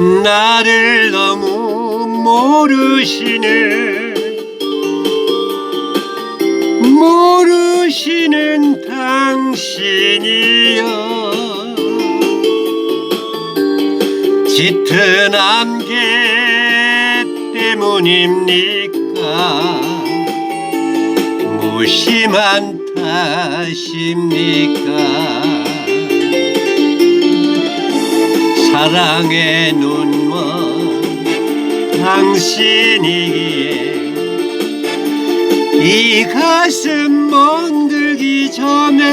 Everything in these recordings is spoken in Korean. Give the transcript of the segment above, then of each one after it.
나를 너무 모르시네 모르시는 당신이여. 짙은 안개 때문입니까? 무심한 탓입니까? 사랑의 눈먼 당신이기에 이 가슴 멍들기 전에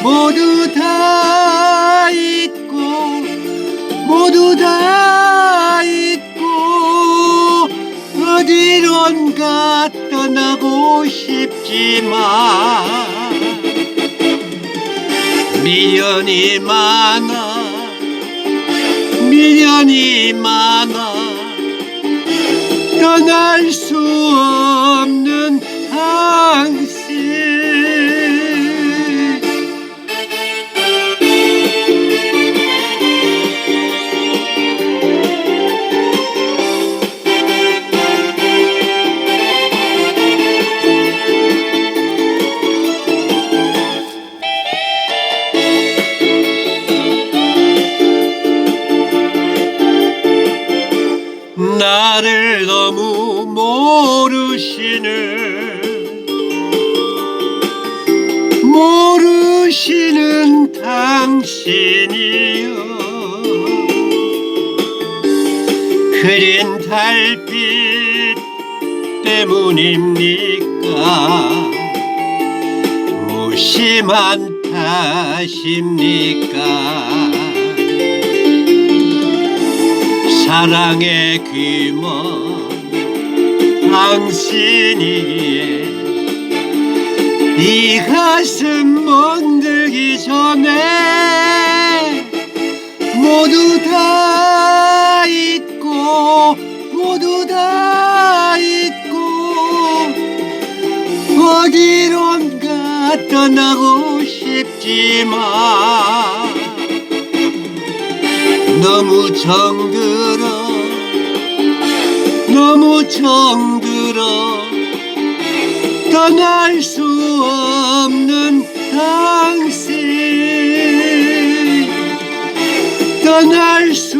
모두 다 잊고 모두 다 잊고 어디론가 떠나고 싶지만 미련이 많아. 미련이 많아. 떠날 수 없는 나를 너무 모르시는 모르시는 당신이여 흐린 달빛 때문입니까? 무심한 탓입니까 사랑의 귀먼 당신이기에 이 가슴 멍들기 전에 모두 다 잊고 모두 다 잊고 어디론가 떠나고 싶지만 너무 정들어. 너무 정들어. 떠날 수 없는 당신. 떠날 수